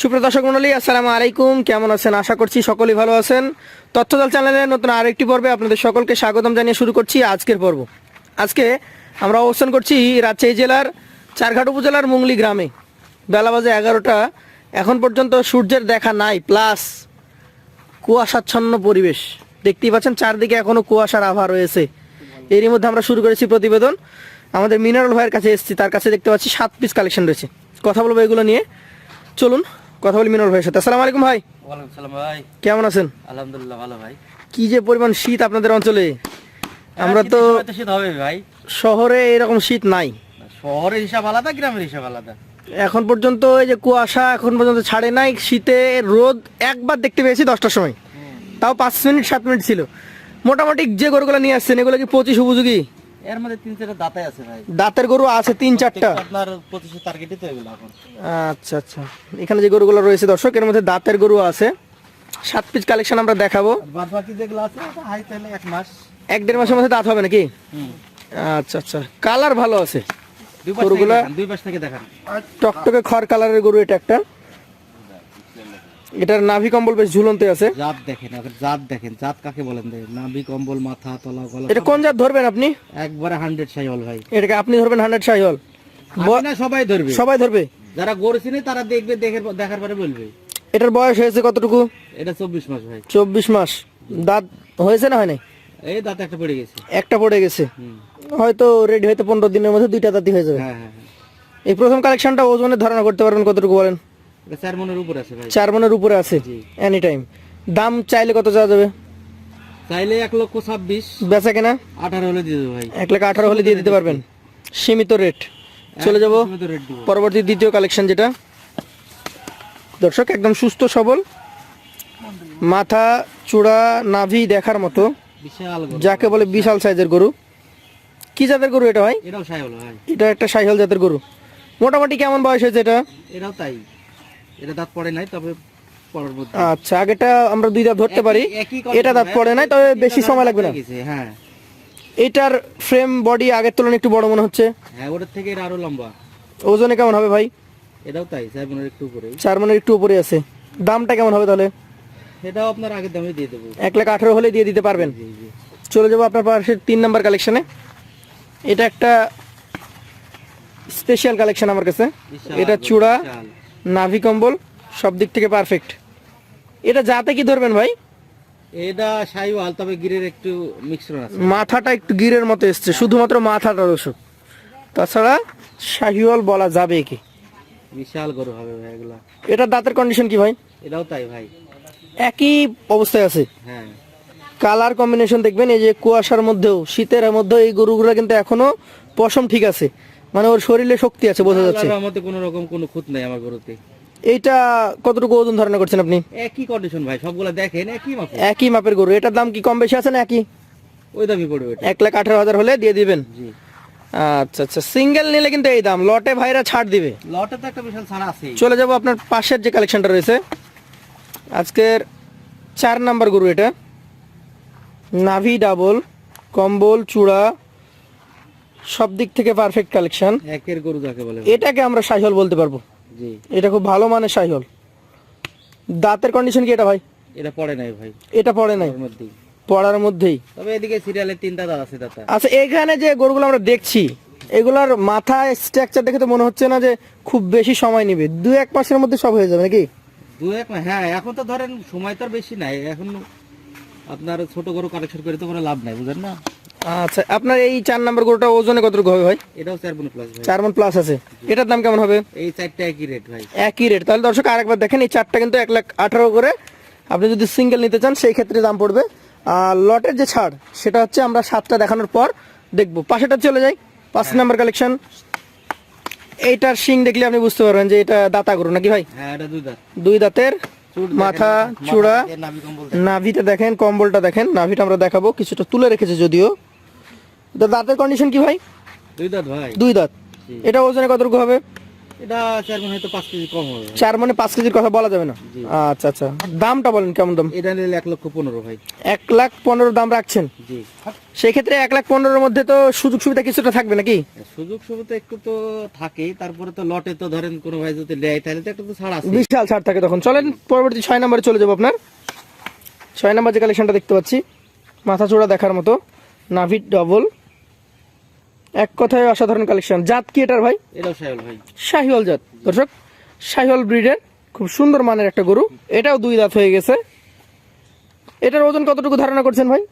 সুপ্রিয় দর্শক মন্ডলী, আসসালামু আলাইকুম। কেমন আছেন? আশা করছি সকলেই ভালো আছেন। তথ্যদল চ্যানেলের নতুন আরেকটি পর্বে আপনাদের সকলকে স্বাগতম জানিয়ে শুরু করছি আজকের পর্ব। আজকে আমরা অবস্থান করছি রাজশাহী জেলার চারঘাট উপজেলার মুংলি গ্রামে। বেলা বাজে এগারোটা। এখন পর্যন্ত সূর্যের দেখা নাই প্লাস কুয়াশাচ্ছন্ন পরিবেশ। দেখতেই পাচ্ছেন চারদিকে এখনও কুয়াশার আভা রয়েছে। এরই মধ্যে আমরা শুরু করেছি প্রতিবেদন। আমাদের মিনারেল ভাইয়ের কাছে এসেছি, তার কাছে দেখতে পাচ্ছি সাত পিস কালেকশন রয়েছে। কথা বলব এগুলো নিয়ে। চলুন কথা বলি মিনারেল ভাইয়ের সাথে। আসসালামু আলাইকুম ভাই। ওয়ালাইকুম সালাম ভাই। কেমন আছেন? আলহামদুলিল্লাহ ভালো ভাই। কি যে পরিমাণ শীত আপনাদের অঞ্চলে? আমরা তো তো শীত হবে ভাই। শহরে এরকম শীত নাই। শহরের হিসাব আলাদা গ্রামের হিসাব আলাদা। এখন পর্যন্ত এই যে কুয়াশা এখন পর্যন্ত ছাড়ে নাই শীতে রোদ একবার দেখতে পেয়েছি দশটার সময়। তাও পাঁচ মিনিট সাত মিনিট ছিল। মোটামুটি যে গরুগুলো নিয়ে আসছেন এগুলো কি পঁচিশ উপযোগী? এর মধ্যে তিন চারটা দাঁতাই আছে ভাই। দাঁতের গরু আছে তিন চারটা? আপনার পঁচিশের টার্গেটই তো এগুলো এখন। আচ্ছা আচ্ছা। এখানে যে গরুগুলো রয়েছে দর্শক এর মধ্যে দাঁতের গরু আছে। সাত পিস কালেকশন আমরা দেখাবো। বাদ বাকি যেগুলো আছে হাই তাহলে এক মাস। এক দেড় মাসের মধ্যে দাঁত হবে নাকি? আচ্ছা আচ্ছা। কালার ভালো আছে গরুগুলা- দুই পাশ থেকে দেখান। টকটকে খড় কালারের গরু এটা একটা। এটার নাভি কম্বল বেশ ঝুলন্তে আছে। জাত দেখেন জাত দেখেন জাত কাকে বলেন নাভি কম্বল মাথা তলা গলা এটা কোন জাত ধরবেন আপনি? একবারে হান্ড্রেড ভাই। এটাকে আপনি ধরবেন হান্ড্রেড সাইহল। না সবাই ধরবে। সবাই ধরবে। যারা গরু চিনে তারা দেখবে দেখে দেখার পরে বলবে। এটার বয়স হয়েছে কতটুকু? এটা চব্বিশ মাস ভাই। চব্বিশ মাস। দাঁত হয়েছে না হয় নাই এই দাঁত একটা পড়ে গেছে। একটা পড়ে গেছে। হয়তো রেডি হয়তো পনেরো দিনের মধ্যে দুইটা দাঁতই হয়ে যাবে। হ্যাঁ হ্যাঁ হ্যাঁ। এই প্রথম কালেকশনটা ওজনের ধারণা করতে পারবেন কতটুকু বলেন? চার মনের উপর আছে ভাই। চার মনের উপরে আছে? জি। এনি টাইম দাম চাইলে কত যাওয়া যাবে? চাইলে এক লক্ষ ছাব্বিশ। বেচা কেনা? আঠারো হলে দিয়ে দেবো ভাই। এক লাখ আঠারো হলে দিয়ে দিতে পারবেন। সীমিত রেট চলে যাব। পরবর্তী দ্বিতীয় কালেকশন যেটা। দর্শক একদম সুস্থ সবল। মাথা চূড়া নাভি দেখার মতো। যাকে বলে বিশাল সাইজের গরু। কি জাতের গরু এটা ভাই। এটা একটা সাইহল জাতের গরু। মোটামুটি কেমন বয়স হয়েছে এটা? এটাও তাই। এটা দাঁত পড়ে নাই তবে আচ্ছা আগেটা আমরা দুই দাঁত ধরতে পারি। এটা দাঁত পড়ে নাই তবে বেশি সময় লাগবে না। হ্যাঁ। এটার ফ্রেম বডি আগের তুলনায় একটু বড় মনে হচ্ছে। হ্যাঁ ওটার থেকে এটা আরও লম্বা। ওজনে কেমন হবে ভাই? এটাও তাই সাহেব একটু উপরে। চার মনের একটু উপরে আছে। দামটা কেমন হবে তাহলে? এটাও আপনার আগের দামে দিয়ে দেবো। এক লাখ আঠারো হলে দিয়ে দিতে পারবেন। চলে যাব আপনার পাশের তিন নাম্বার কালেকশনে এটা একটা স্পেশাল কালেকশন আমার কাছে। এটা চূড়া। নাভি কম্বল সব দিক থেকে পারফেক্ট এটা যাতে কি ধরবেন ভাই? এটা সাইওয়াল তবে গিরের একটু মিক্সচার আছে। মাথাটা একটু গিরের মতো এসছে শুধুমাত্র মাথাটা দর্শক। তাছাড়া শাহিওয়াল বলা যাবে কি? বিশাল গরু হবে ভাই এগুলা। এটা দাঁতের কন্ডিশন কি ভাই? এটাও তাই ভাই। একই অবস্থায় আছে? হ্যাঁ। কালার কম্বিনেশন দেখবেন এই যে কুয়াশার মধ্যেও শীতের মধ্যেও এই গরুগুলো কিন্তু এখনও পশম ঠিক আছে। মানে ওর শরীরে শক্তি আছে বোঝা যাচ্ছে। রহমতে কোনো রকম কোনো খুঁত নাই আমার গরুতে। এইটা কতটুকু ওজন ধারণা করছেন আপনি? একই কন্ডিশন ভাই সবগুলা দেখেন একই মাপ একই মাপের গরু এটার দাম কি কম বেশি আছে না একই? ওই দামই পড়বে এটা এক লাখ আঠারো হাজার হলে দিয়ে দিবেন। জি। আচ্ছা আচ্ছা সিঙ্গেল নিলে কিন্তু এই দাম লটে ভাইরা ছাড় দিবে। লটে তো একটা বিশাল ছাড়া আছে চলে যাব আপনার পাশের যে কালেকশনটা রয়েছে। আজকের চার নাম্বার গরু এটা। নাভি ডাবল কম্বল চূড়া সব দিক থেকে পারফেক্ট কালেকশন একের গরু যাকে বলে। এটাকে আমরা সাইহল বলতে পারব। জি। এটা খুব ভালো মানের সাইহল। দাঁতের কন্ডিশন কি এটা ভাই? এটা পড়ে নাই ভাই। এটা পড়ে নাই। পড়ার মধ্যেই। তবে এদিকে সিরিয়ালের তিনটা দাঁত আছে দাদা। আচ্ছা এখানে যে গরুগুলো আমরা দেখছি এগুলার মাথা স্ট্রাকচার দেখে তো মনে হচ্ছে না যে খুব বেশি সময় নেবে। দু এক মাসের মধ্যে সব হয়ে যাবে নাকি? দু এক হ্যাঁ এখন তো ধরেন সময় তো আর বেশি নাই। এখন আপনার ছোট গরু কালেকশন করে তো কোনো লাভ নাই বুঝেন না? আচ্ছা আপনার এই চার নাম্বার গরুটা ওজনে কতটুকু হবে ভাই? এটাও চার বোন প্লাস ভাই। চার মন প্লাস আছে। এটার দাম কেমন হবে? এই চারটা একই রেট ভাই। একই রেট তাহলে দর্শক আরেকবার দেখেন এই চারটা কিন্তু এক লাখ আঠারো করে। আপনি যদি সিঙ্গেল নিতে চান সেই ক্ষেত্রে দাম পড়বে। আর লটের যে ছাড় সেটা হচ্ছে আমরা সাতটা দেখানোর পর দেখব। পাশেটা চলে যাই। পাঁচ নাম্বার কালেকশন এইটার শিং দেখলে আপনি বুঝতে পারবেন যে এটা দাতা গরু নাকি ভাই? হ্যাঁ এটা দুই দাঁত। দুই দাঁতের মাথা চূড়া। নাভিটা দেখেন কম্বলটা দেখেন। নাভিটা আমরা দেখাবো। কিছুটা তুলে রেখেছে যদিও। তো দাঁতের কন্ডিশন কি ভাই? দুই দাঁত ভাই। দুই দাঁত। এটা ওজনে কতটুকু হবে? এটা চেয়ারম্যান হয়তো পাঁচ কেজি কম হবে। চার মানে পাঁচ কেজির কথা বলা যাবে না? আচ্ছা আচ্ছা। দামটা বলেন কেমন দাম? এটা নিলে এক লক্ষ পনেরো ভাই। এক লাখ পনেরো দাম রাখছেন? জি। সেই ক্ষেত্রে এক লাখ পনেরোর মধ্যে তো সুযোগ সুবিধা কিছুটা থাকবে নাকি? সুযোগ সুবিধা একটু তো থাকেই তারপরে তো লটে তো ধরেন কোনো ভাই যদি নেয় তাহলে তো একটু তো ছাড় আছে। বিশাল ছাড় থাকে তখন। চলেন পরবর্তী ছয় নম্বরে চলে যাব আপনার। ছয় নম্বর যে কালেকশনটা দেখতে পাচ্ছি মাথা চূড়া দেখার মতো নাভিট ডবল এক কথায় অসাধারণ কালেকশন জাত কি এটার ভাই? এটাও সাহেল ভাই। শাহিওয়াল জাত। দর্শক শাহিওয়াল ব্রিডের খুব সুন্দর মানের একটা গরু। এটাও দুই দাঁত হয়ে গেছে। এটার ওজন কতটুকু ধারণা করছেন ভাই?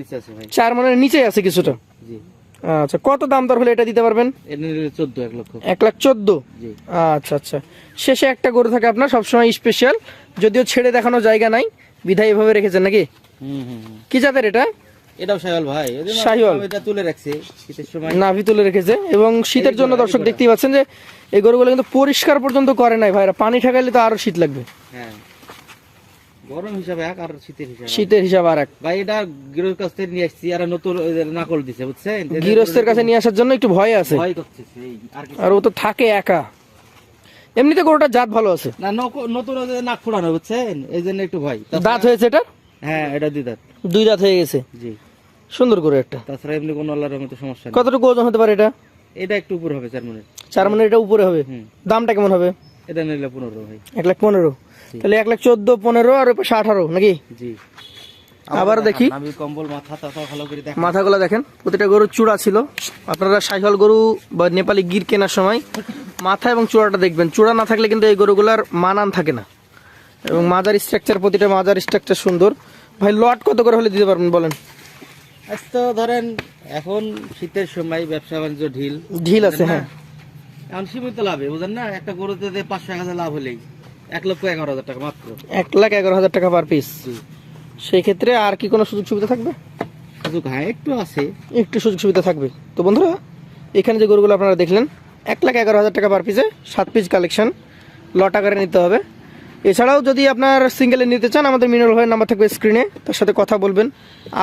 নিচে আছে চার মানের নিচে আছে কিছুটা? জি। আচ্ছা কত দাম দর হলে এটা দিতে পারবেন? চোদ্দ এক লক্ষ। এক লাখ চোদ্দ? আচ্ছা আচ্ছা। শেষে একটা গরু থাকে আপনার সবসময় স্পেশাল যদিও ছেড়ে দেখানো জায়গা নাই। বিধায় এভাবে রেখেছেন নাকি। কি জাতের এটা? এটাও ভাই। এটা তুলে রাখছে শীতের সময়। নাভি তুলে রেখেছে এবং শীতের জন্য দর্শক দেখতেই পাচ্ছেন যে এই গরুগুলো কিন্তু পরিষ্কার পর্যন্ত করে নাই ভাইরা। পানি ঠেকাইলে তো আরও শীত লাগবে। হ্যাঁ। গরম হিসাবে এক আর শীতের হিসাবে। শীতের হিসাব আর এক। ভাই এটা গৃহস্থ কাছ থেকে নিয়ে আসছি আর নতুন নাকল দিছে বুঝছেন? গৃহস্থের কাছে নিয়ে আসার জন্য একটু ভয় আছে। ভয় আর ও তো থাকে একা। এমনিতে গরুটার জাত ভালো আছে। না নতুন ওই নাক ফুড়ানো বুঝছেন? এই জন্য একটু ভয়। দাঁত হয়েছে এটা হ্যাঁ এটা দুই দাঁত। দুই দাঁত হয়ে গেছে। জি। সুন্দর করে একটা। তাছাড়া এমনি কোনো আল্লাহর মতো সমস্যা নেই। কতটুকু ওজন হতে পারে এটা? এটা একটু উপরে হবে চার মনের। চার মানে এটা উপরে হবে? হুম। দামটা কেমন হবে? এটা নিলে পনেরো ভাই। এক লাখ পনেরো। তাহলে এক লাখ চোদ্দ পনেরো আর পাশে আঠারো নাকি? জি। আবার দেখি। আমি কম্বল মাথা ভালো করে দেখ মাথাগুলো দেখেন প্রতিটা গরুর চূড়া ছিল। আপনারা সাইহল গরু বা নেপালি গির কেনার সময় মাথা এবং চূড়াটা দেখবেন। চূড়া না থাকলে কিন্তু এই গরুগুলার মানান থাকে না। এবং মাজার স্ট্রাকচার প্রতিটা মাজার স্ট্রাকচার সুন্দর। ভাই লট কত করে হলে দিতে পারবেন বলেন? আজ তো ধরেন এখন শীতের সময় ব্যবসা বাণিজ্য ঢিল। ঢিল আছে হ্যাঁ। এখন সীমিত লাভে বুঝেন না? একটা গরুতে পাঁচশো এক হাজার লাভ হলেই এক লক্ষ এগারো হাজার টাকা মাত্র। এক লাখ এগারো হাজার টাকা পার পিস সেই ক্ষেত্রে আর কি কোনো সুযোগ সুবিধা থাকবে? সুযোগ হ্যাঁ একটু আছে। একটু সুযোগ সুবিধা থাকবে। তো বন্ধুরা এখানে যে গরুগুলো আপনারা দেখলেন এক লাখ এগারো হাজার টাকা পার পিসে সাত পিস কালেকশন লট আকারে নিতে হবে। এছাড়াও যদি আপনার সিঙ্গেলে নিতে চান, আমাদের মিনারেল ভাইয়ের নাম্বার থাকবে স্ক্রিনে তার সাথে কথা বলবেন,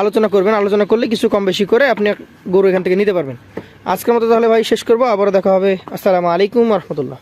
আলোচনা করবেন, আলোচনা করলে কিছু কম বেশি করে আপনি গরু এখান থেকে নিতে পারবেন। আজকের মতো তাহলে ভাই শেষ করব, আবারও দেখা হবে। আসসালামু আলাইকুম রহমতুল্লাহ।